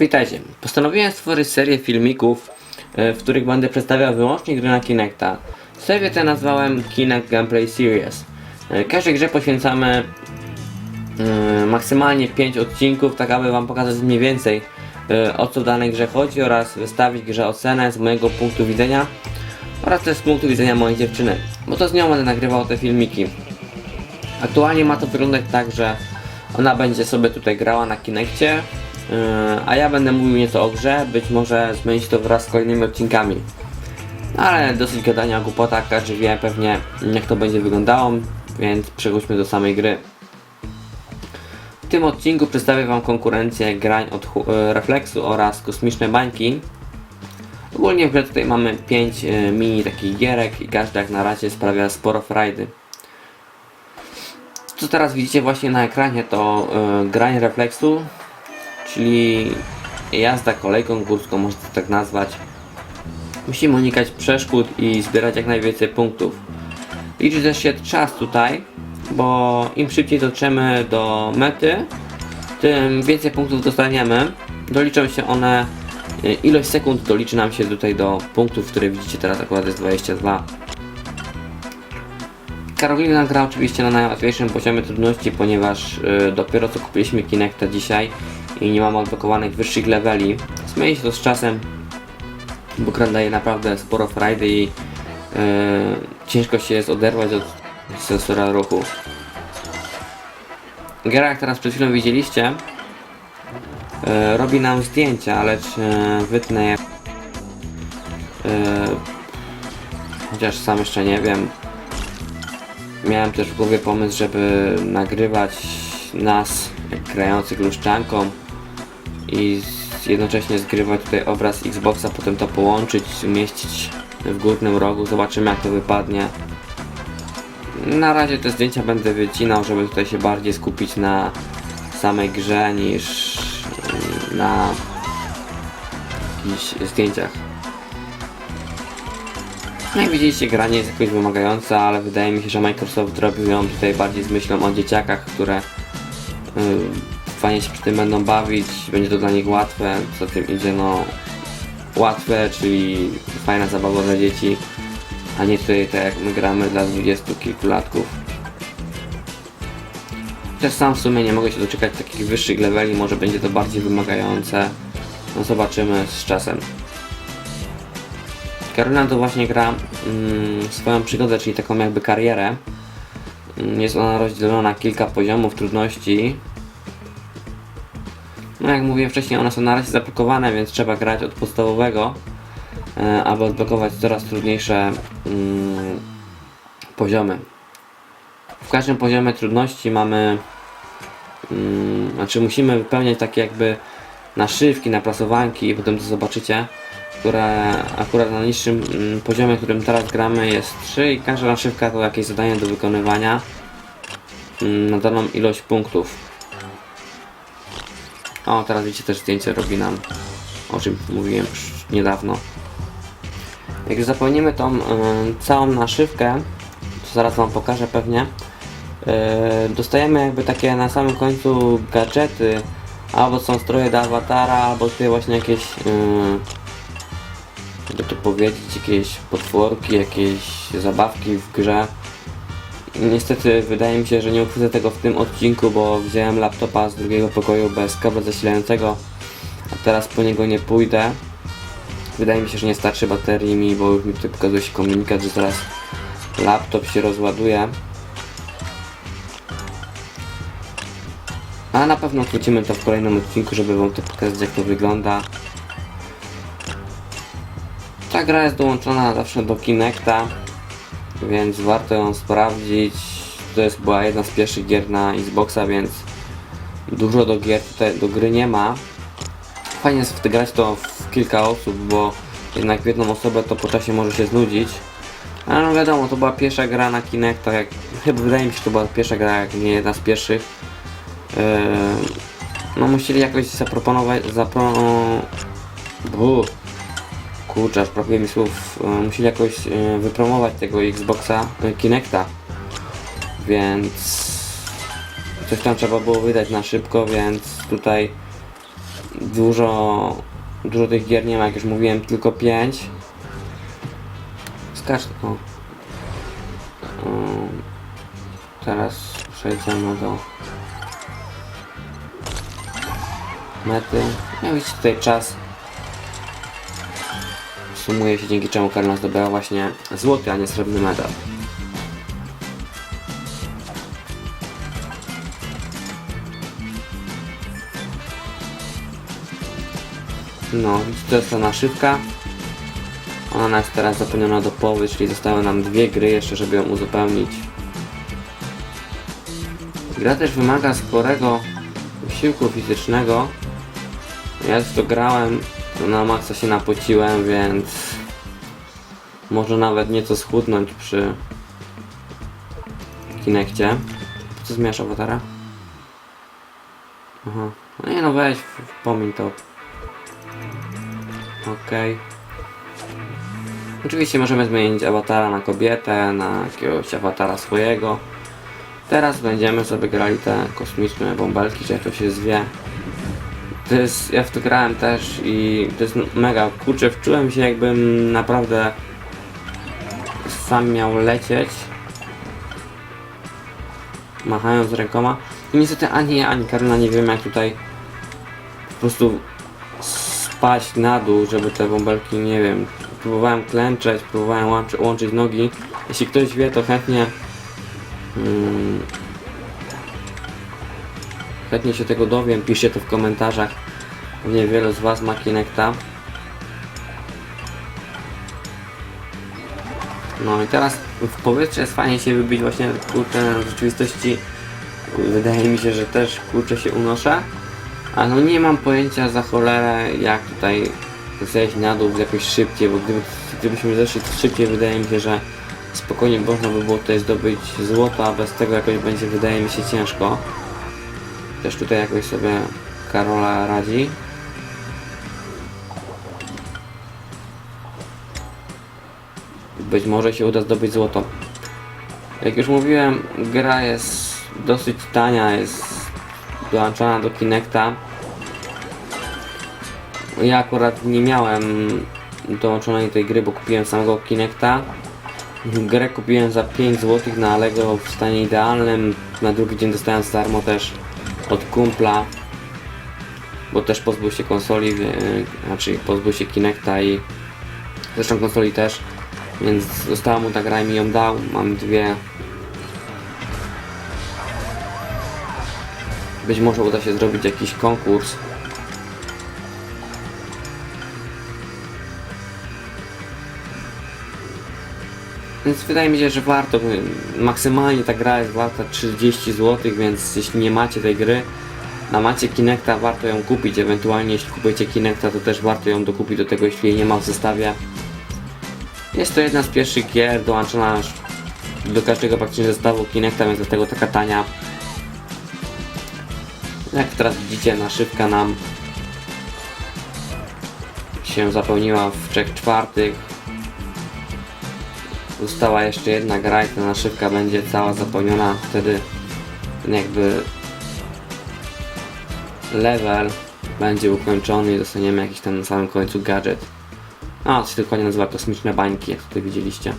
Witajcie. Postanowiłem stworzyć serię filmików, e, w których będę przedstawiał wyłącznie gry na Kinecta. Serię tę nazwałem Kinect Gameplay Series. E, Każdej grze poświęcamy e, maksymalnie 5 odcinków, tak aby wam pokazać mniej więcej o co w danej grze chodzi oraz wystawić grze ocenę z mojego punktu widzenia oraz też z punktu widzenia mojej dziewczyny, bo to z nią będę nagrywał te filmiki. Aktualnie ma to wyglądać tak, że ona będzie sobie tutaj grała na Kinekcie, yy, a ja będę mówił nieco o grze, być może zmienić to wraz z kolejnymi odcinkami. Ale dosyć gadania o głupotach, każdy wie pewnie jak to będzie wyglądało, więc przechodźmy do samej gry. W tym odcinku przedstawię Wam konkurencję grań od e, Reflexu oraz Kosmiczne Bańki. Ogólnie w grze tutaj mamy 5 mini takich gierek i każda jak na razie sprawia sporo frajdy. Co teraz widzicie właśnie na ekranie to grań refleksu, czyli jazda kolejką górską, można to tak nazwać. Musimy unikać przeszkód i zbierać jak najwięcej punktów. Liczy też się czas tutaj, bo im szybciej dotrzemy do mety, tym więcej punktów dostaniemy. Doliczą się one, y, ilość sekund doliczy nam się tutaj do punktów, które widzicie teraz akurat jest 22. Karolina gra oczywiście na najłatwiejszym poziomie trudności, ponieważ y, dopiero co kupiliśmy Kinecta dzisiaj i nie mamy odblokowanych wyższych leveli. Zmieni się to z czasem, bo gra daje naprawdę sporo frajdy i y, ciężko się jest oderwać od sensora ruchu. Gra, jak teraz przed chwilą widzieliście, y, robi nam zdjęcia, lecz y, wytnę je. Y, chociaż sam jeszcze nie wiem. Miałem też w głowie pomysł, żeby nagrywać nas grających luszczanką i jednocześnie zgrywać tutaj obraz Xboxa, potem to połączyć, umieścić w górnym rogu, zobaczymy jak to wypadnie. Na razie te zdjęcia będę wycinał, żeby tutaj się bardziej skupić na samej grze niż na jakichś zdjęciach. No jak widzieliście, gra nie jest jakoś wymagająca, ale wydaje mi się, że Microsoft robił ją tutaj bardziej z myślą o dzieciakach, które y, fajnie się przy tym będą bawić, będzie to dla nich łatwe, co tym idzie, no łatwe, czyli fajna zabawa dla dzieci, a nie tutaj tak jak my gramy dla dwudziestu kilkulatków. Też sam w sumie nie mogę się doczekać takich wyższych leveli, może będzie to bardziej wymagające, no zobaczymy z czasem. Karolina to właśnie gra mm, swoją przygodę, czyli taką jakby karierę. Mm, Jest ona rozdzielona na kilka poziomów trudności. No jak mówiłem wcześniej, one są na razie zablokowane, więc trzeba grać od podstawowego, e, aby odblokować coraz trudniejsze mm, poziomy. W każdym poziomie trudności mamy, mm, znaczy musimy wypełniać takie jakby naszywki, naprasowanki i potem to zobaczycie które akurat na niższym mm, poziomie, którym teraz gramy jest 3 i każda naszywka to jakieś zadanie do wykonywania na daną ilość punktów. O, teraz widzicie też zdjęcie robi nam, o czym mówiłem niedawno. Jak już zapełnimy tą y, całą naszywkę, to zaraz wam pokażę pewnie, y, dostajemy jakby takie na samym końcu gadżety, albo są stroje do awatara, albo tutaj właśnie jakieś y, jakby to powiedzieć, jakieś potworki, jakieś zabawki w grze. Niestety wydaje mi się, że nie uchwycę tego w tym odcinku, bo wziąłem laptopa z drugiego pokoju bez kabla zasilającego, a teraz po niego nie pójdę. Wydaje mi się, że nie starczy baterii mi, bo już mi tutaj pokazuje się komunikat, że zaraz laptop się rozładuje. A na pewno wrócimy to w kolejnym odcinku, żeby wam to pokazać jak to wygląda. Ta gra jest dołączona zawsze do Kinecta, więc warto ją sprawdzić. To jest była jedna z pierwszych gier na Xboxa, więc dużo do gier do gry nie ma. Fajnie jest grać to w kilka osób, bo jednak w jedną osobę to po czasie może się znudzić. Ale no wiadomo, to była pierwsza gra na Kinecta, jak, chyba wydaje mi się, to była pierwsza gra, jak nie jedna z pierwszych. Yy, no musieli jakoś zaproponować, zapro... Bu. Kurczę, aż brakuje mi słów. E, Musieli jakoś e, wypromować tego Xboxa e, Kinecta. Więc coś tam trzeba było wydać na szybko, więc tutaj dużo, dużo tych gier nie ma, jak już mówiłem, tylko 5. Skacz, o. Teraz przejdziemy do mety. No widzicie tutaj czas sumuje się dzięki czemu Karolina zdobyła właśnie złoty, a nie srebrny medal. No, to jest ta naszywka. Ona jest teraz zapełniona do połowy, czyli zostały nam dwie gry jeszcze, żeby ją uzupełnić. Gra też wymaga sporego wysiłku fizycznego. Ja już to grałem, na maksa się napociłem, więc może nawet nieco schudnąć przy Kinekcie. Co zmieniasz awatara? Aha. No nie no weź, pomiń to. Okej. Oczywiście możemy zmienić awatara na kobietę, na jakiegoś awatara swojego. Teraz będziemy sobie grali te kosmiczne bąbelki, czy jak to się zwie. To jest, ja w to grałem też i to jest mega, kurczę, wczułem się jakbym naprawdę sam miał lecieć. Machając rękoma. I niestety ani ja, ani Karolina nie wiem jak tutaj po prostu spaść na dół, żeby te bąbelki, nie wiem, próbowałem klęczeć, próbowałem łączy, łączyć nogi. Jeśli ktoś wie, to chętnie mm, chętnie się tego dowiem, piszcie to w komentarzach. Pewnie wielu z Was ma Kinecta. No i teraz w powietrze jest fajnie się wybić właśnie, kurczę, w rzeczywistości wydaje mi się, że też kurczę się unoszę. A no nie mam pojęcia za cholerę jak tutaj zejść na dół jakoś szybciej, bo gdyby, gdybyśmy zeszli szybciej wydaje mi się, że spokojnie można by było tutaj zdobyć złoto, a bez tego jakoś będzie wydaje mi się ciężko. Też tutaj jakoś sobie Karola radzi. Być może się uda zdobyć złoto. Jak już mówiłem, gra jest dosyć tania, jest dołączona do Kinecta. Ja akurat nie miałem dołączonej tej gry, bo kupiłem samego Kinecta. Grę kupiłem za 5 zł na Allegro w stanie idealnym. Na drugi dzień dostałem za darmo też od kumpla, bo też pozbył się konsoli, wie- znaczy pozbył się Kinecta i zresztą konsoli też, więc została mu ta gra i mi ją dał. Mam dwie. Być może uda się zrobić jakiś konkurs. Więc wydaje mi się, że warto. Maksymalnie ta gra jest warta 30 zł, więc jeśli nie macie tej gry, a macie Kinecta, warto ją kupić. Ewentualnie jeśli kupujecie Kinecta, to też warto ją dokupić do tego, jeśli jej nie ma w zestawie. Jest to jedna z pierwszych gier dołączona do każdego praktycznie zestawu Kinecta, więc dlatego taka tania. Jak teraz widzicie, naszywka nam się zapełniła w 3 czwartych. Została jeszcze jedna gra i ta naszywka będzie cała zapełniona. Wtedy ten jakby level będzie ukończony i dostaniemy jakiś tam na samym końcu gadżet. A, to się dokładnie nazywa kosmiczne bańki, jak tutaj widzieliście.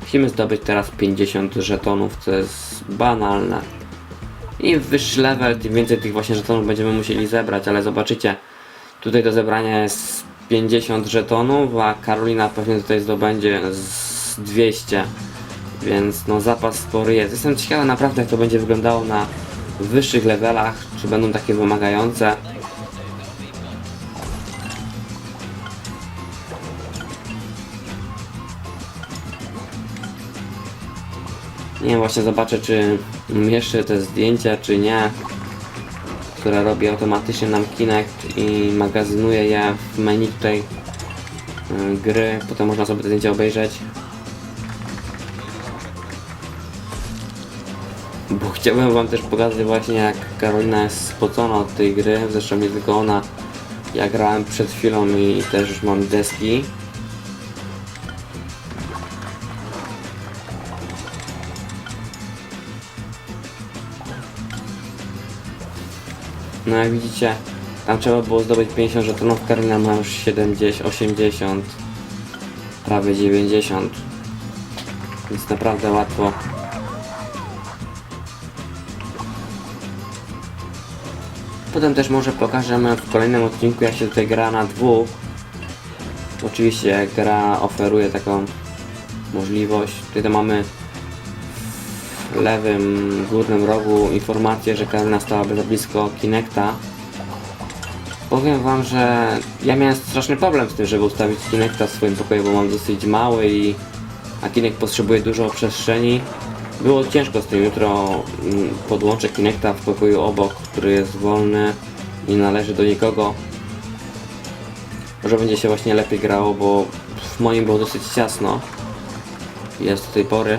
Musimy zdobyć teraz 50 żetonów, co jest banalne. Im wyższy level, tym więcej tych właśnie żetonów będziemy musieli zebrać, ale zobaczycie, tutaj do zebrania jest 50 żetonów, a Karolina pewnie tutaj zdobędzie z 200, więc no zapas spory jest. Jestem ciekawy naprawdę jak to będzie wyglądało na wyższych levelach, czy będą takie wymagające. Nie właśnie zobaczę, czy jeszcze te zdjęcia, czy nie, które robi automatycznie nam Kinect i magazynuje je w menu tutaj y, gry. Potem można sobie te zdjęcia obejrzeć. Bo chciałbym wam też pokazać właśnie jak Karolina jest spocona od tej gry. Zresztą nie tylko ona. Ja grałem przed chwilą i też już mam deski. No jak widzicie, Tam trzeba było zdobyć 50 żetonów, Karolina ma już 70, 80, prawie 90. Więc naprawdę łatwo. Potem też może pokażemy w kolejnym odcinku jak się tutaj gra na dwóch. Oczywiście gra oferuje taką możliwość. Tutaj to mamy w lewym górnym rogu informację, że Karolina stałaby za blisko Kinecta. Powiem wam, że ja miałem straszny problem z tym, żeby ustawić Kinecta w swoim pokoju, bo mam dosyć mały i a Kinect potrzebuje dużo przestrzeni. Było ciężko z tym, jutro mm, podłączę Kinecta w pokoju obok, który jest wolny i należy do nikogo. Może będzie się właśnie lepiej grało, bo w moim było dosyć ciasno. Jest do tej pory.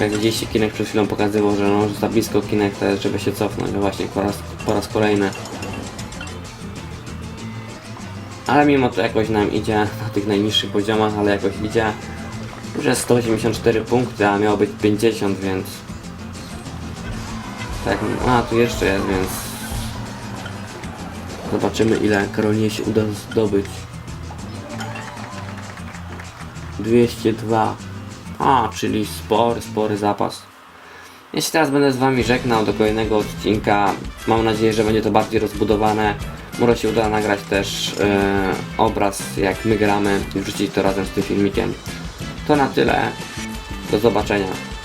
Jak widzieliście, Kinect przed chwilą pokazywał, że no, za blisko Kinecta jest, żeby się cofnąć. No właśnie, po raz, po raz kolejny. Ale mimo to jakoś nam idzie na tych najniższych poziomach, ale jakoś idzie. Już jest 184 punkty, a miało być 50, więc... Tak, a tu jeszcze jest, więc... Zobaczymy ile Karolinie się uda zdobyć. 202. A, czyli spory, spory zapas. Ja się teraz będę z wami żegnał do kolejnego odcinka. Mam nadzieję, że będzie to bardziej rozbudowane. Może się uda nagrać też e, obraz jak my gramy i wrzucić to razem z tym filmikiem. To na tyle. Do zobaczenia.